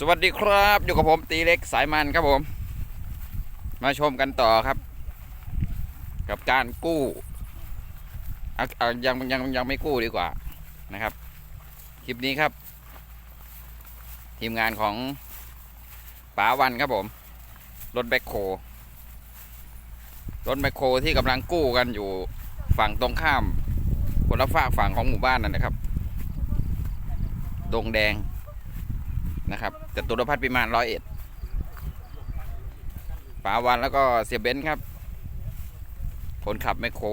สวัสดีครับอยู่กับผมตีเล็กสายมันครับผม มาชมกันต่อครับ กับการกู้อะอะยังยังยังไม่กู้ดีกว่านะครับ คลิปนี้ครับ ทีมงานของป๋าวันครับผม รถแบ็คโครถแบ็คโคที่กำลังกู้กันอยู่ฝั่งตรงข้ามคนละฝากฝั่งของหมู่บ้านนั่นนะครับ ดงแดง นะครับจตุรพัฒน์พิมานร้อยเอ็ดป๋าวันแล้วก็เสียเบนซ์ครับ คนขับแมโคร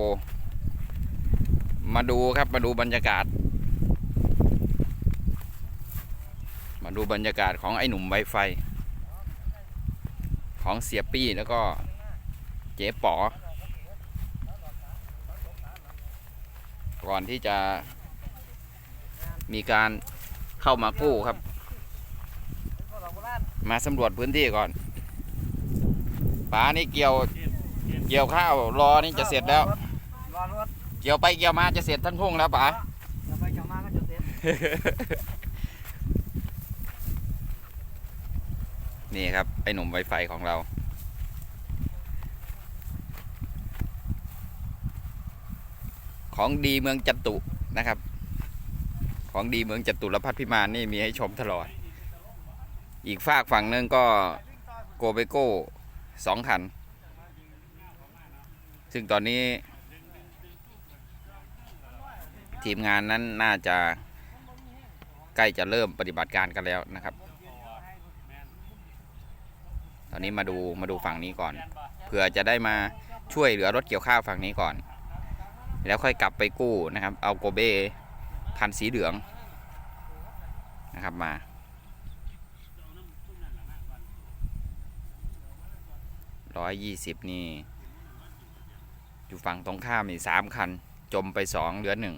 มาดูครับมาดูบรรยากาศ มาดูบรรยากาศของไอ้หนุ่มไวไฟ ของเสียปี้แล้วก็เจ๊ป๋อก่อนที่จะมีการเข้ามากู้ครับ มาสำรวจพื้นที่ก่อนป๋านี่เกี่ยวเกี่ยวข้าวรอนี่จะเสร็จแล้ว รอรถเกี่ยวไปเกี่ยวมาจะเสร็จทั้งทุ่งแล้วป๋าเดี๋ยวไปเดี๋ยวมาก็จะเสร็จนี่ครับ ไอ้หนุ่มไวไฟของเรา ของดีเมืองจตุนะครับ ของดีเมืองจตุรพัฒน์พิมานนี่มีให้ชมตลอด อีกฝากฝั่งหนึงก็โกเบโก้สองคัน ซึ่งตอนนี้ ทีมงานนั้นน่าจะใกล้จะเริ่มปฏิบัติการกันแล้วนะครับ ตอนนี้มาดูมาดูฝั่งนี้ก่อน เพื่อจะได้มาช่วยเหลือรถเกี่ยวข้าวฝั่งนี้ก่อน แล้วค่อยกลับไปกู้นะครับ เอาโกเบคันสีเหลืองนะครับมา ร้อยยี่สิบนี่ อยู่ฝั่งตรงข้ามนี่สามคัน จมไปสองเหลือหนึ่ง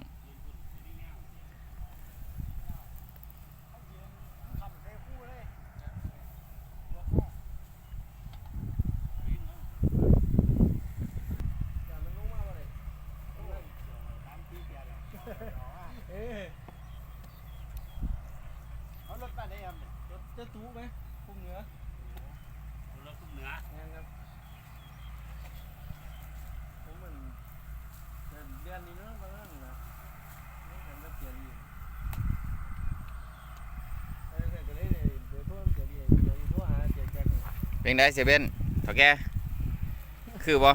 เอ้ยเอารถไปได้ยังรถจะตู้ไหมพุ่งเหนือ รถพุ่งเหนือ งั้นครับผมมันเดือนเดือนนี้เนาะประมาณนั้นนะนี่มันก็เปลี่ยนอยู่เออก็เลยเดี๋ยวโทรเดี๋ยวเดี๋ยวเดี๋ยวโทรหาเดี๋ยวแกนี่ เป็นไงเซเว่นถอแกคือบ่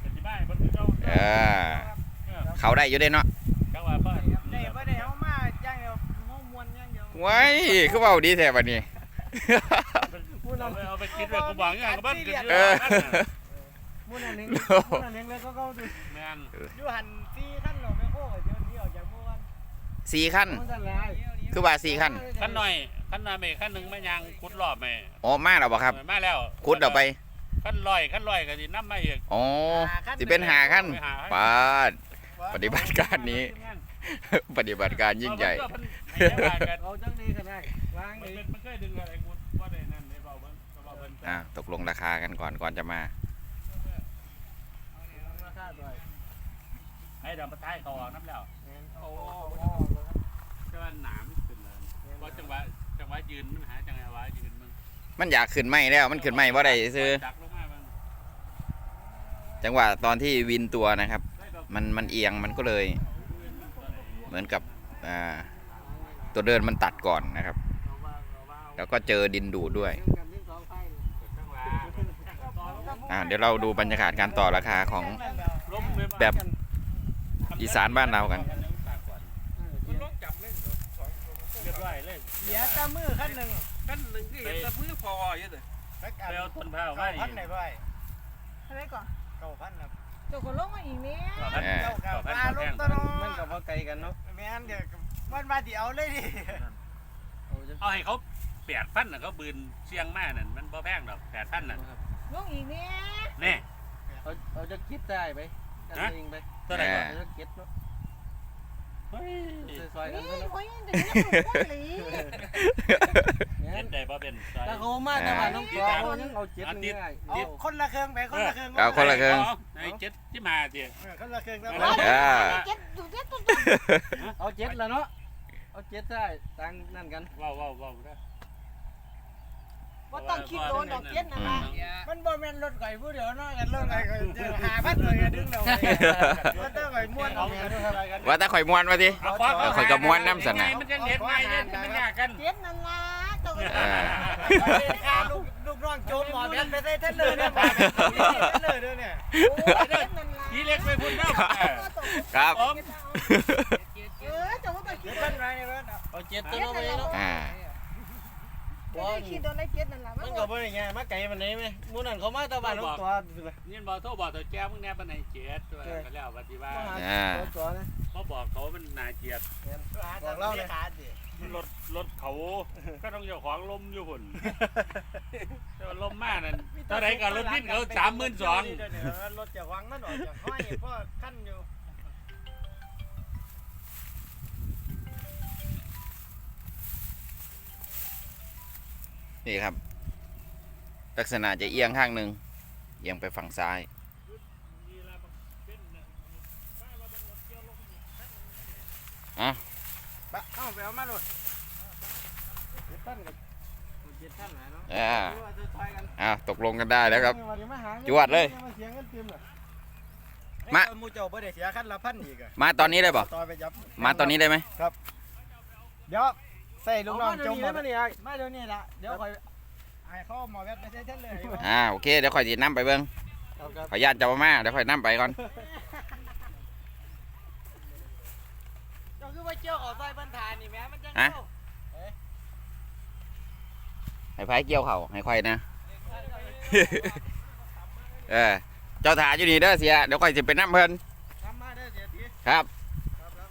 เป็นที่บ้านบนเจ้าเออเขาได้อยู่ได้เนาะจังหวะเพิ่นได้บ่ได้เอามาย่างเดียวห้องมวนย่างเดียวไว้คือเบาดีแท้บัดนี้พูดเอานั่นไปเอาไปคิดเลยกูบอกอย่างกับบ้านกันเออมูนั่นเองมูนั่นเองแล้วก็เขาดูแม่นอยู่หันซีขั้นหรอกไม่โค้เดี๋ยวนี้ออกจากหมู่บ้านสี่ขั้นมันสั่นแล้ว คือว่าสี่ขั้นขั้นหน่อยขั้นหน่อยไม่ขั้นหนึ่งไม่ยางคุดรอบไม่อ๋อมาแล้วบ่ครับมาแล้วคุดเอาไปขั้นลอยขั้นลอยก็สิน้ำมาอีกอ๋อสิเป็นหาขั้นไปหาปาดปฏิบัติการนี้ ปฏิบัติการยิ่งใหญ่เอาเพิ่นให้ได้ว่ากันเอาจังดีขนาดวางมันนี่เป็นมันเคยดึงอะไรกูว่าได้นั่นได้เบาเบิ่งก็เบาเบิ่งอ่าตกลงราคากันก่อนก่อนจะมาราคาด้วยให้ดำมาท้ายเขาออกน้ำแล้วโอ้ก็หนามขึ้นเลย ว่าจังหวะจังหวะยืนมันหาจังหวะยืนมึงมันอยากขึ้นไม่แล้ว มันขึ้นไม่ว่าได้ซื้อจักลงมาเบิ่งจังหวะตอนที่วินตัวนะครับ มันมันเอียงมันก็เลย เหมือนกับอ่าตัวเดินมันตัดก่อนนะครับ แล้วก็เจอดินดูดด้วยกันที่สองไฟจังหวะอ่าเดี๋ยวเราดูบรรยากาศการต่อราคาของล้มเลยแบบอีสานบ้านเรากันมันลงจับเล่นเรียบร้อยเลยเสียตามือขั้นหนึ่งขั้นหนึ่งที่เห็นแต่พื้นพอเยอะเลยแล้วกันไปเอาต้นพร้าวมาเก้าอีพันกไหนด้วยอะไรก่อนเก้าพันครับเจ้าก็ลงมาอีกเนี่ยต่อพันเออเก้าเก้าต่อพันปลาต่อลูแพกงตัวน้มันกับว่าไกลกันเนาะแม่นเดี๋ยวมันมาเดี๋ยวเลยดิเอาให้เขาแปดพันน่ะเขาบืนเชียงแม่นั่นมันบ่แพงดอกแปดพันน่ะลงอีกเนี่ยแน่เอาเอาจะคิดได้ไหมกันเองไปเท่าไหร่ก่อนเอาจะคิดเนาะ เฮ้ยซอยๆกันนี่เนาะเขายังถึงจะปลูกหลีแม่เห็นนได้บ่เป็นซอยถ้าเขามาแต่ว่าน้องกอเขายังเอาเจ็ดนึงได้เอา คนละเครื่องไปคนละเครื่องเอาคนละเครื่อง ไอ้เจ็ดที่มาเดี๋ยวคนละเครื่องแล้วอ่าเจ็ดอยู่เจ็ดตุ๊ดเอาเจ็ดแล้วเนาะเอาเจ็ดได้ตังนั่นกันว้าวว้าวว้าวได้ ว่ต้องคิดโดนดอกเจ็ดนั่นะมันบ่แม่นรถไก่ผู้เดียวเนาะกันรถไก่ก็จะหาพัดเลยดึงเรามันต้องไก่ม้วนเอาเงี้ยด้วยครับว่าแต่ข่อยม้วนมาสิข่อยก็ม้วนน้ำสันน่ะมันจะเน็ตไงเนี่ยมันยากกันเจ็ดนั่นล่ะเจ้ออข้าลูกลูกน้องโจมหมอแบนไปใส่เทนเลยเนี่ยเทนเลยเนี่ยพี่เล็กไปพุ่นเนาะครับเออจ้าก็ต้องคิเจ็ดดโดพันไรเนี่ยเว้ยเอาเจ็ดตัวดเราไปนั่นล่ะเนาะ อ่าจะได้คิดโดนอะไรเจ็ดนั่นล่ะมันก็บ่ได้ไงมาไก่มันไหนไหมมูนั่นเขามาตะวันลูกตัวนี่บอกโทรบอกตัวแจ้มึงแน่ปานไหนเจ็ดตัวก็แล้วปฏิบัติตัวนะเขาบอกเขามันน่าเกลียดบอกเล่าเลยรถรถเขาก็ต้องเจ้าของลมอยู่หุ่นแต่ว่าลมมากนั่นเท่าไหรกับรถพิษเขาสามหมื่นสองรถจะวางมันออกจากห้อยพ่อขั้นอยู่ นี่ครับ ลักษณะจะเอียงข้างหนึ่งเอียงไปฝั่งซ้ายอะปะเข้าไปเอามาหลดเจ็ดท่านกับเจ็ดท่านไหนเนาะอ่าจะทายกันอะตกลงกันได้แล้วครับจจวดเลยมาเสียเงินเต็มเลย มามูเจ้าบ่ได้เสียขั้นละพันอีกอะมาตอนนี้ได้ป่ะต่อไปยับมาตอนนี้ได้ไหมเดี๋ยว ใส่ลูกน้องจมมาเนี่ยมาเดี๋ยวนี้ละเดี๋ยวคอยไอ้เขาหมอแวดไปใส่เท่นเลยอ่าโอเคเดี๋ยวข่อยจะนํไปเบิ้งครับครับขออนุญาตจะมาเดี๋ยวข่อยนํไปก่อนเจ้าคือว่าเจ้าขอซอยบรรทานนี่แม่มันจังฮะเจ้าให้ไผเกี่ยวเข่าให้ข่อยนะเออเจ้าถาอยู่นี่เด้อเสียเดี๋ยวข่อยจะไปนํเพิ่นทำมาได้เดี๋ยวทีครับครับครับ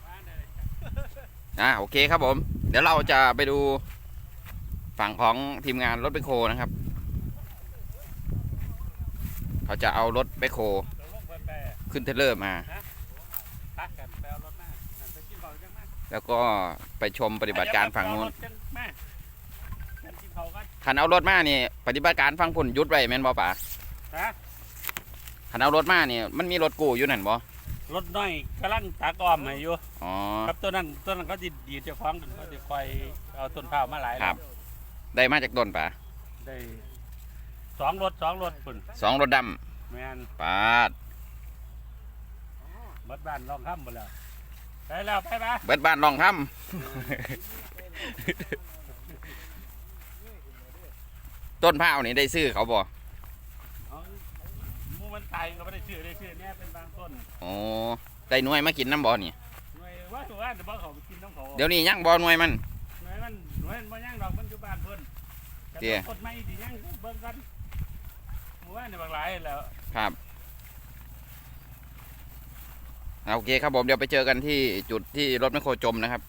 อ่าโอเคครับผม เดี๋ยวเราจะไปดูฝั่งของทีมงานรถแบคโคนะครับ เขาจะเอารถแบคโคตกลงไปแปรขึ้นเทรลเลอร์มาพักกันแปลรถมานั่นไปกินเผาจังมา แล้วก็ไปชมปฏิบัติการฝั่งนู้นจังมากันกินเผากันขันเอารถมานี่ ปฏิบัติการฝั่งพุ่นหยุดไว้แม่นบ่ป่าฮะขันเอารถมานี่ มันมีรถกู้อยู่นั่นบ่ รถน้อยกำลังตากอ้อมให้อยู่อ๋อ ครับตัวนั้นตัวนั้นเขาจะดีดเจ้าของกันเขาจะคอยเอาต้นเผาวมาหลายครับ ได้มาจากต้นป่าได้สองรถสองรถปุ่นสองรถดแมนำปาดเบิดบ้านลองค่ำหมดแล้วไปแล้วไปปะเบิดบ้านลองทำ ต้นพร้าวนี่ได้ซื้อเขาบ่ เอาหมูมันตายก็ไม่ได้ชื่อได้ชื่อ ต้นอ๋อได้หน่วยมากินน้ำบ่นี่หน่วยว่าตัวว่าเดี๋ยวบอกเขาไปกินน้ำเขาเดี๋ยวนี้ยังบ่หน่วยมัน หน่วยมันหน่วยมันบ่ย่างดอกมันอยู่บ้านเพิ่นเตี้ย กดไม่ดีย่างเบิ่งกันหมู่บ้านในบางหลายแล้วครับอ่าโอเคครับผมเดี๋ยวไปเจอกันที่จุดที่รถแมคโครจมนะครับ